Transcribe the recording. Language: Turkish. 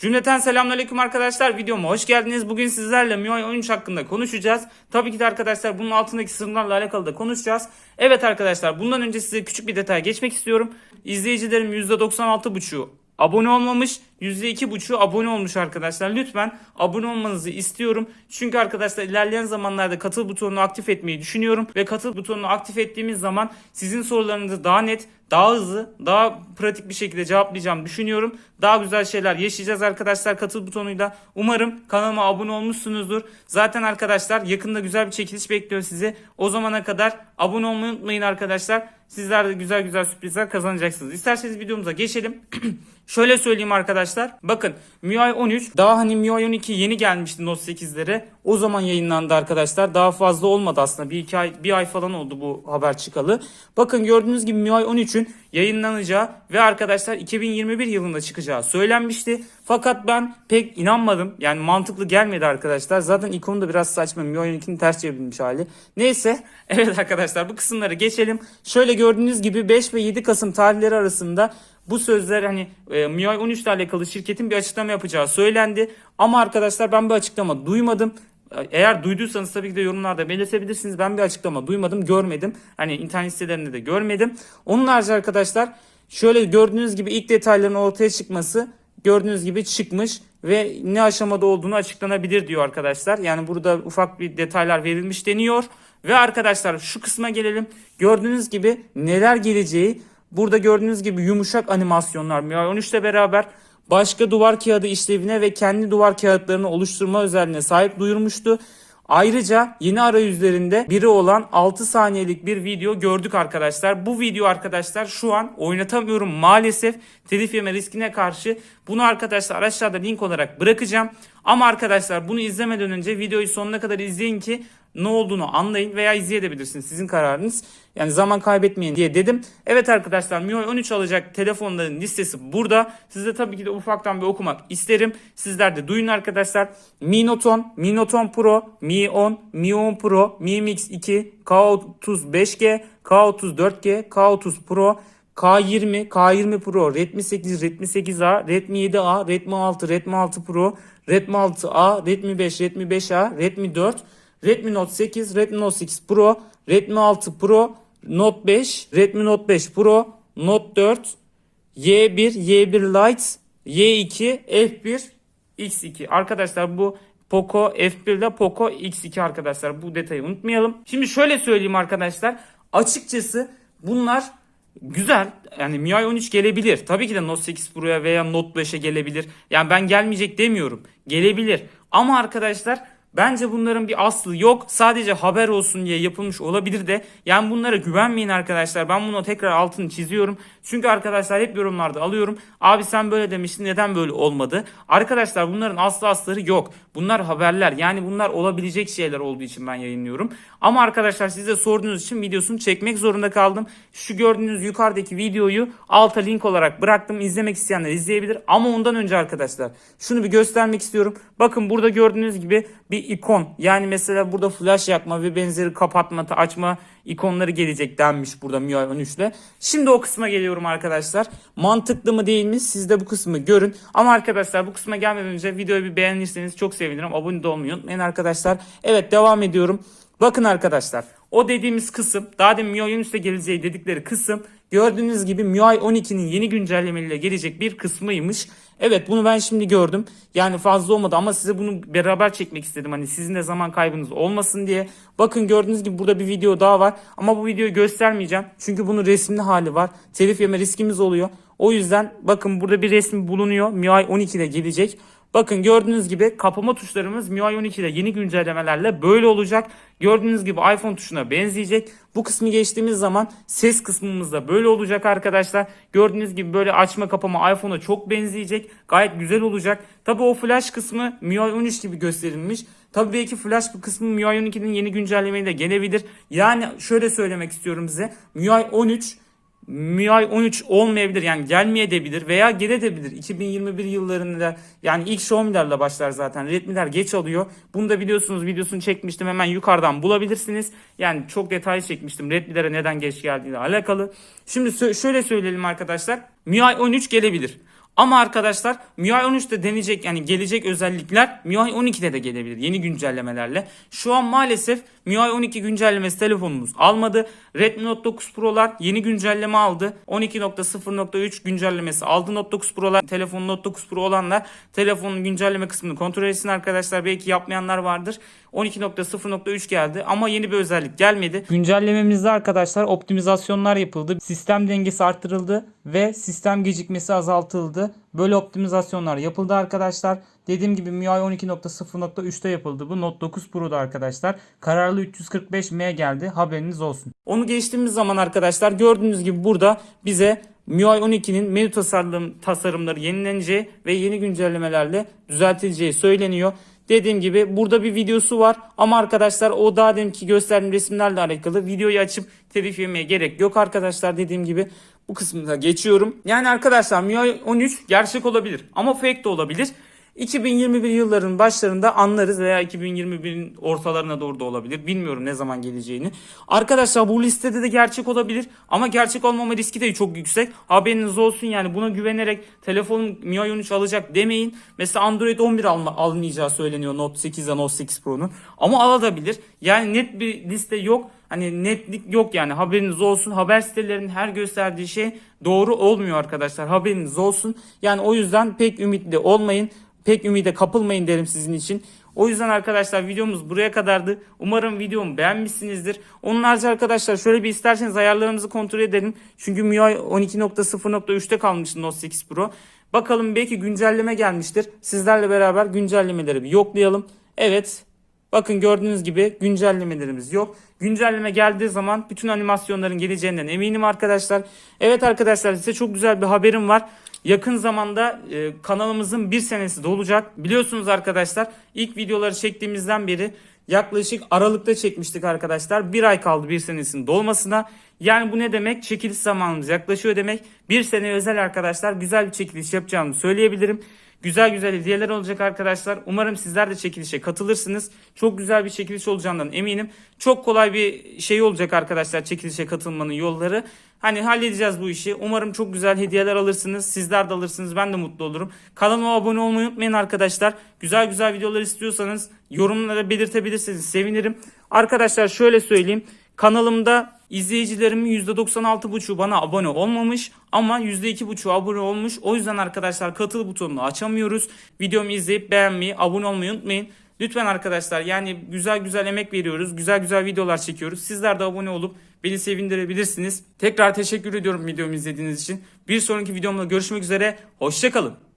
Cümleten selamünaleyküm arkadaşlar. Videoma hoş geldiniz. Bugün sizlerle MIUI 13 hakkında konuşacağız. Tabii ki de arkadaşlar bunun altındaki sırlarla alakalı da konuşacağız. Evet arkadaşlar bundan önce size küçük bir detay geçmek istiyorum. İzleyicilerim %96.5'u abone olmamış. %2.5'u abone olmuş arkadaşlar. Lütfen abone olmanızı istiyorum. Çünkü arkadaşlar ilerleyen zamanlarda katıl butonunu aktif etmeyi düşünüyorum. Ve katıl butonunu aktif ettiğimiz zaman sizin sorularınızı daha net, daha hızlı, daha pratik bir şekilde cevaplayacağım düşünüyorum. Daha güzel şeyler yaşayacağız arkadaşlar katıl butonuyla. Umarım kanalıma abone olmuşsunuzdur. Zaten arkadaşlar yakında güzel bir çekiliş bekliyor sizi. O zamana kadar abone olmayı unutmayın arkadaşlar. Sizler de güzel güzel sürprizler kazanacaksınız. İsterseniz videomuza geçelim. Şöyle söyleyeyim arkadaşlar. Bakın MIUI 13 daha hani MIUI 12 yeni gelmişti Note 8'lere. O zaman yayınlandı arkadaşlar. Daha fazla olmadı aslında. Bir, iki ay, bir ay falan oldu bu haber çıkalı. Bakın gördüğünüz gibi MIUI 13'ün yayınlanacağı ve arkadaşlar 2021 yılında çıkacağı söylenmişti. Fakat ben pek inanmadım. Yani mantıklı gelmedi arkadaşlar. Zaten ikonu da biraz saçma. 12'nin ters çevrilmiş hali. Neyse. Evet arkadaşlar bu kısımları geçelim. Şöyle gördüğünüz gibi 5 ve 7 Kasım tarihleri arasında bu sözler hani e, MIUI 13 ile alakalı şirketin bir açıklama yapacağı söylendi. Ama arkadaşlar ben bir açıklama duymadım. Eğer duyduysanız tabii ki de yorumlarda belirtebilirsiniz. Ben bir açıklama duymadım, görmedim. Hani internet sitelerinde de görmedim. Onun harici arkadaşlar şöyle gördüğünüz gibi ilk detayların ortaya çıkması gördüğünüz gibi çıkmış ve ne aşamada olduğunu açıklanabilir diyor arkadaşlar. Yani burada ufak bir detaylar verilmiş deniyor. Ve arkadaşlar şu kısma gelelim. Gördüğünüz gibi neler geleceği burada gördüğünüz gibi yumuşak animasyonlar MIUI 13 ile beraber başka duvar kağıdı işlevine ve kendi duvar kağıtlarını oluşturma özelliğine sahip duyurmuştu. Ayrıca yeni arayüzlerinde biri olan 6 saniyelik bir video gördük arkadaşlar. Bu video arkadaşlar şu an oynatamıyorum maalesef telif yeme riskine karşı. Bunu arkadaşlar aşağıda link olarak bırakacağım. Ama arkadaşlar bunu izlemeden önce videoyu sonuna kadar izleyin ki ne olduğunu anlayın veya izleyebilirsiniz. Sizin kararınız. Yani zaman kaybetmeyin diye dedim. Evet arkadaşlar MIUI 13 alacak telefonların listesi burada. Size tabii ki de ufaktan bir okumak isterim. Sizler de duyun arkadaşlar. Mi Note 10, Mi Note 10 Pro, Mi 10, Mi 10 Pro, Mi Mix 2, K30 5G, K30 4G, K30 Pro, K20, K20 Pro, Redmi 8, Redmi 8A, Redmi 7A, Redmi 6, Redmi 6 Pro, Redmi 6A, Redmi 5, Redmi 5A, Redmi 4, Redmi Note 8, Redmi Note 8 Pro, Redmi 6 Pro, Note 5, Redmi Note 5 Pro, Note 4, Y1, Y1 Lite, Y2, F1, X2. Arkadaşlar bu Poco F1 ile Poco X2 arkadaşlar. Bu detayı unutmayalım. Şimdi şöyle söyleyeyim arkadaşlar. Açıkçası bunlar güzel. Yani MIUI 13 gelebilir. Tabii ki de Note 8 Pro'ya veya Note 5'e gelebilir. Yani ben gelmeyecek demiyorum. Gelebilir. Ama arkadaşlar Bence bunların bir aslı yok. Sadece haber olsun diye yapılmış olabilir de. Yani bunlara güvenmeyin arkadaşlar. Ben bunu tekrar altını çiziyorum. Çünkü arkadaşlar hep yorumlarda alıyorum. Abi sen böyle demiştin neden böyle olmadı? Arkadaşlar bunların aslı asları yok. Bunlar haberler. Yani bunlar olabilecek şeyler olduğu için ben yayınlıyorum. Ama arkadaşlar size sorduğunuz için videosunu çekmek zorunda kaldım. Şu gördüğünüz yukarıdaki videoyu alta link olarak bıraktım. İzlemek isteyenler izleyebilir. Ama ondan önce arkadaşlar şunu bir göstermek istiyorum. Bakın burada gördüğünüz gibi bir ikon. Yani mesela burada flash yakma ve benzeri kapatma, açma ikonları gelecek denmiş burada MIUI 13 ile. Şimdi o kısma geliyorum arkadaşlar. Mantıklı mı değil mi? Siz de bu kısmı görün. Ama arkadaşlar bu kısma gelmeden önce videoyu bir beğenirseniz çok sevinirim. Abone de olmayı unutmayın arkadaşlar. Evet devam ediyorum. Bakın arkadaşlar o dediğimiz kısım daha demin MIUI 13'te geleceği dedikleri kısım gördüğünüz gibi MIUI 12'nin yeni güncellemeleriyle gelecek bir kısmıymış. Evet bunu ben şimdi gördüm. Yani fazla olmadı ama size bunu beraber çekmek istedim. Hani sizin de zaman kaybınız olmasın diye. Bakın gördüğünüz gibi burada bir video daha var. Ama bu videoyu göstermeyeceğim. Çünkü bunun resimli hali var. Telif yeme riskimiz oluyor. O yüzden bakın burada bir resmi bulunuyor. MIUI 12'de gelecek. Bakın gördüğünüz gibi kapama tuşlarımız MIUI 12'de yeni güncellemelerle böyle olacak. Gördüğünüz gibi iPhone tuşuna benzeyecek. Bu kısmı geçtiğimiz zaman ses kısmımız da böyle olacak arkadaşlar. Gördüğünüz gibi böyle açma kapama iPhone'a çok benzeyecek. Gayet güzel olacak. Tabi o flash kısmı MIUI 13 gibi gösterilmiş. Tabii belki flash kısmı MIUI 12'nin yeni güncellemeyle gelebilir. Yani şöyle söylemek istiyorum size. MIUI 13 MIUI 13 olmayabilir yani gelmeyebilir veya gelebilir. 2021 yıllarında yani ilk Xiaomi'lerle başlar zaten. Redmi'ler geç alıyor. Bunu da biliyorsunuz videosunu çekmiştim hemen yukarıdan bulabilirsiniz. Yani çok detaylı çekmiştim Redmi'lere neden geç geldiğiyle alakalı. Şimdi şöyle söyleyelim arkadaşlar. MIUI 13 gelebilir. Ama arkadaşlar MIUI 13'te deneyecek yani gelecek özellikler MIUI 12'de de gelebilir yeni güncellemelerle. Şu an maalesef MIUI 12 güncellemesi telefonumuz almadı. Redmi Note 9 Pro'lar yeni güncelleme aldı. 12.0.3 güncellemesi aldı Note 9 Pro'lar. Telefon Note 9 Pro olanlar telefonun güncelleme kısmını kontrol etsin arkadaşlar. Belki yapmayanlar vardır. 12.0.3 geldi ama yeni bir özellik gelmedi. Güncellememizde arkadaşlar optimizasyonlar yapıldı. Sistem dengesi arttırıldı ve sistem gecikmesi azaltıldı. Böyle optimizasyonlar yapıldı arkadaşlar. Dediğim gibi MIUI 12.0.3'te yapıldı. Bu Note 9 Pro'da arkadaşlar. Kararlı 345M geldi. Haberiniz olsun. Onu geçtiğimiz zaman arkadaşlar gördüğünüz gibi burada bize MIUI 12'nin menü tasarım, tasarımları yenileneceği ve yeni güncellemelerle düzeltileceği söyleniyor. Dediğim gibi burada bir videosu var ama arkadaşlar o daha deminki gösterdiğim resimlerle alakalı videoyu açıp telif yemeye gerek yok arkadaşlar dediğim gibi bu kısmına geçiyorum. Yani arkadaşlar MIUI 13 gerçek olabilir ama fake de olabilir. 2021 yılların başlarında anlarız veya 2021'in ortalarına doğru da olabilir. Bilmiyorum ne zaman geleceğini. Arkadaşlar bu listede de gerçek olabilir ama gerçek olmama riski de çok yüksek. Haberiniz olsun yani buna güvenerek telefonum MIUI 13 alacak demeyin. Mesela Android 11 alma, almayacağı söyleniyor Note 8 ile Note 8 Pro'nun. Ama alabilir. Yani net bir liste yok. Hani netlik yok yani haberiniz olsun. Haber sitelerinin her gösterdiği şey doğru olmuyor arkadaşlar. Haberiniz olsun. Yani o yüzden pek ümitli olmayın. Pek ümide kapılmayın derim sizin için. O yüzden arkadaşlar videomuz buraya kadardı. Umarım videomu beğenmişsinizdir. Onun harici arkadaşlar şöyle bir isterseniz ayarlarımızı kontrol edelim. Çünkü MIUI 12.0.3'te kalmıştı Note 8 Pro. Bakalım belki güncelleme gelmiştir. Sizlerle beraber güncellemeleri bir yoklayalım. Evet Bakın gördüğünüz gibi güncellemelerimiz yok. Güncelleme geldiği zaman bütün animasyonların geleceğinden eminim arkadaşlar. Evet arkadaşlar size çok güzel bir haberim var. Yakın zamanda e, kanalımızın bir senesi dolacak. Biliyorsunuz arkadaşlar ilk videoları çektiğimizden beri yaklaşık Aralık'ta çekmiştik arkadaşlar. Bir ay kaldı bir senesinin dolmasına. Yani bu ne demek? Çekiliş zamanımız yaklaşıyor demek. Bir sene özel arkadaşlar güzel bir çekiliş yapacağımı söyleyebilirim. Güzel güzel hediyeler olacak arkadaşlar. Umarım sizler de çekilişe katılırsınız. Çok güzel bir çekiliş olacağından eminim. Çok kolay bir şey olacak arkadaşlar çekilişe katılmanın yolları. Hani halledeceğiz bu işi. Umarım çok güzel hediyeler alırsınız. Sizler de alırsınız. Ben de mutlu olurum. Kanalıma abone olmayı unutmayın arkadaşlar. Güzel güzel videolar istiyorsanız yorumlara belirtebilirsiniz. Sevinirim. Arkadaşlar şöyle söyleyeyim. Kanalımda izleyicilerimin %96,5'u bana abone olmamış ama %2,5'u abone olmuş. O yüzden arkadaşlar katıl butonunu açamıyoruz. Videomu izleyip beğenmeyi, abone olmayı unutmayın. Lütfen arkadaşlar yani güzel güzel emek veriyoruz. Güzel güzel videolar çekiyoruz. Sizler de abone olup beni sevindirebilirsiniz. Tekrar teşekkür ediyorum videomu izlediğiniz için. Bir sonraki videomda görüşmek üzere. Hoşçakalın.